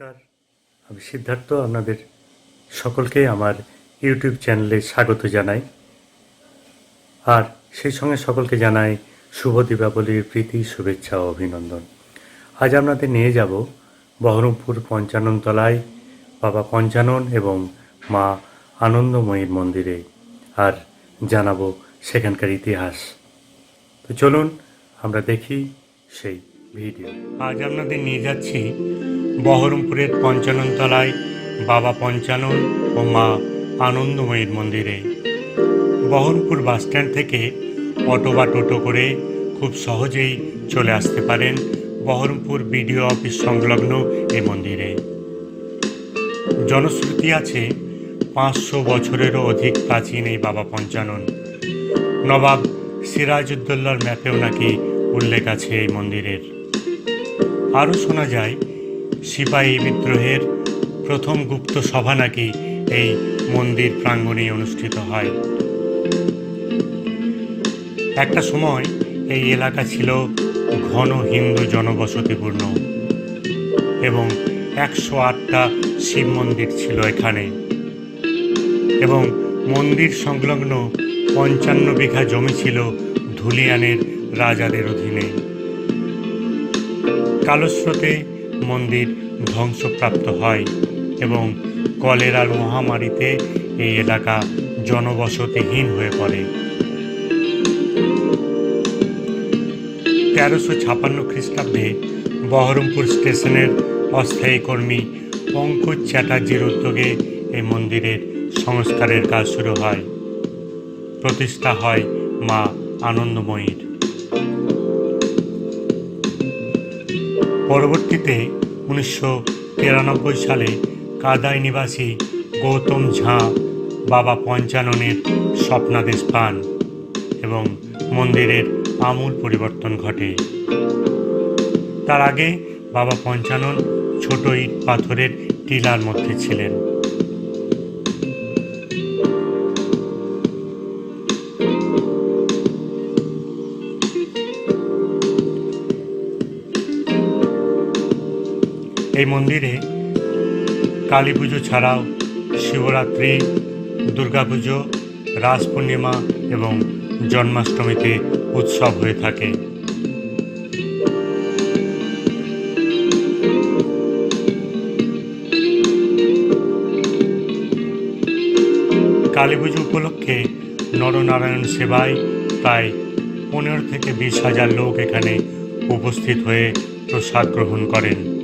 নমস্কার। আমি সিদ্ধার্থ, আপনাদের সকলকে আমার ইউটিউব চ্যানেলে স্বাগত জানাই। আর সেই সঙ্গে সকলকে জানাই শুভ দীপাবলির প্রীতি, শুভেচ্ছা ও অভিনন্দন। আজ আপনাদের নিয়ে যাব বহরমপুর পঞ্চাননতলায় বাবা পঞ্চানন এবং মা আনন্দময়ীর মন্দিরে আর জানাব সেখানকার ইতিহাস। তো চলুন আমরা দেখি সেই ভিডিও। আজ আপনাদের নিয়ে যাচ্ছি বহরমপুরের পঞ্চাননতলায় বাবা পঞ্চানন ও মা আনন্দময়ীর মন্দিরে। বহরমপুর বাসস্ট্যান্ড থেকে অটো বা টোটো করে খুব সহজেই চলে আসতে পারেন বহরমপুর বিডিও অফিস সংলগ্ন এই মন্দিরে। জনশ্রুতি আছে পাঁচশো বছরেরও অধিক প্রাচীন এই বাবা পঞ্চানন। নবাব সিরাজউদ্দৌলার ম্যাপেও নাকি উল্লেখ আছে এই মন্দিরের। আরও শোনা যায় সিপাহী বিদ্রোহের প্রথম গুপ্ত সভা নাকি এই মন্দির প্রাঙ্গণেই অনুষ্ঠিত হয়। একটা সময় এই এলাকা ছিল ঘন হিন্দু জনবসতিপূর্ণ এবং একশো আটটা শিব মন্দির ছিল এখানে এবং মন্দির সংলগ্ন পঞ্চান্ন বিঘা জমি ছিল ধুলিয়ানের রাজাদের অধীনে। কালস্রোতে মন্দির ধ্বংসপ্রাপ্ত হয় এবং কলেরার মহামারীতে এই এলাকা জনবসতিহীন হয়ে পড়ে। তেরোশো ছাপান্ন খ্রিস্টাব্দে বহরমপুর স্টেশনের অস্থায়ী কর্মী পঙ্কজ চ্যাটার্জির উদ্যোগে এই মন্দিরের সংস্কারের কাজ শুরু হয়। প্রতিষ্ঠা হয় মা আনন্দময়ীর। পরবর্তীতে উনিশশো তিরানব্বই সালে কাদাই নিবাসী গৌতম ঝাঁ বাবা পঞ্চাননের স্বপ্নাদেশ পান এবং মন্দিরের আমূল পরিবর্তন ঘটে। তার আগে বাবা পঞ্চানন ছোট ইট পাথরের টিলার মধ্যে ছিলেন। এই মন্দিরে কালী পুজো ছাড়াও শিবরাত্রি দুর্গাপুজো রাস পূর্ণিমা এবং জন্মাষ্টমীতে উৎসব হয়ে থাকে। কালী পুজো উপলক্ষে নরনারায়ণ সেবায় প্রায় পনেরো থেকে বিশ হাজার লোক এখানে উপস্থিত হয়ে প্রসাদ গ্রহণ করেন।